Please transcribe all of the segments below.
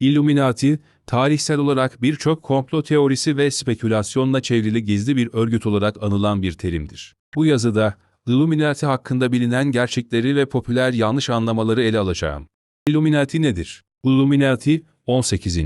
Illuminati, tarihsel olarak birçok komplo teorisi ve spekülasyonla çevrili gizli bir örgüt olarak anılan bir terimdir. Bu yazıda, Illuminati hakkında bilinen gerçekleri ve popüler yanlış anlamaları ele alacağım. Illuminati nedir? Illuminati, 18.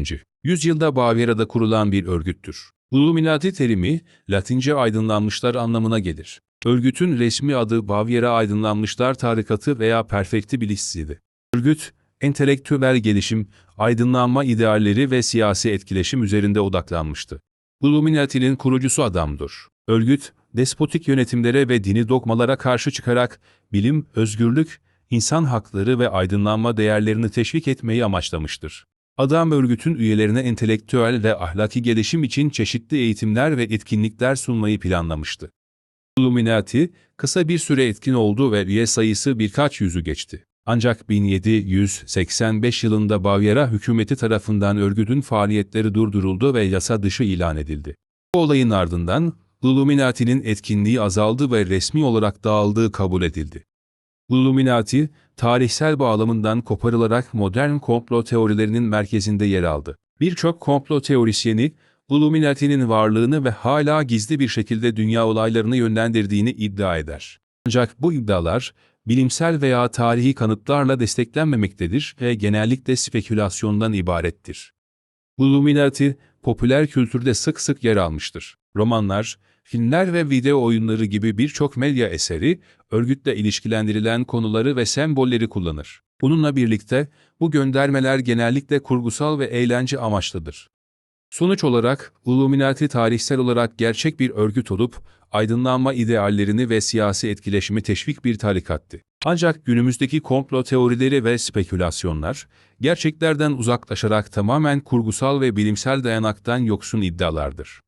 yüzyılda Bavyera'da kurulan bir örgüttür. Illuminati terimi, Latince aydınlanmışlar anlamına gelir. Örgütün resmi adı Bavyera Aydınlanmışlar Tarikatı veya Perfectibilist'iydi. Örgüt, entelektüel gelişim, aydınlanma idealleri ve siyasi etkileşim üzerinde odaklanmıştı. Illuminati'nin kurucusu adamdır. Örgüt, despotik yönetimlere ve dini dogmalara karşı çıkarak bilim, özgürlük, insan hakları ve aydınlanma değerlerini teşvik etmeyi amaçlamıştır. Adam örgütün üyelerine entelektüel ve ahlaki gelişim için çeşitli eğitimler ve etkinlikler sunmayı planlamıştı. Illuminati, kısa bir süre etkin oldu ve üye sayısı birkaç yüzü geçti. Ancak 1785 yılında Bavyera hükümeti tarafından örgütün faaliyetleri durduruldu ve yasa dışı ilan edildi. Bu olayın ardından Illuminati'nin etkinliği azaldı ve resmi olarak dağıldığı kabul edildi. Illuminati, tarihsel bağlamından koparılarak modern komplo teorilerinin merkezinde yer aldı. Birçok komplo teorisyeni, Illuminati'nin varlığını ve hala gizli bir şekilde dünya olaylarını yönlendirdiğini iddia eder. Ancak bu iddialar, bilimsel veya tarihi kanıtlarla desteklenmemektedir ve genellikle spekülasyondan ibarettir. Illuminati, popüler kültürde sık sık yer almıştır. Romanlar, filmler ve video oyunları gibi birçok medya eseri, örgütle ilişkilendirilen konuları ve sembolleri kullanır. Bununla birlikte, bu göndermeler genellikle kurgusal ve eğlence amaçlıdır. Sonuç olarak, Illuminati tarihsel olarak gerçek bir örgüt olup, aydınlanma ideallerini ve siyasi etkileşimi teşvik bir tarikattı. Ancak günümüzdeki komplo teorileri ve spekülasyonlar, gerçeklerden uzaklaşarak tamamen kurgusal ve bilimsel dayanaktan yoksun iddialardır.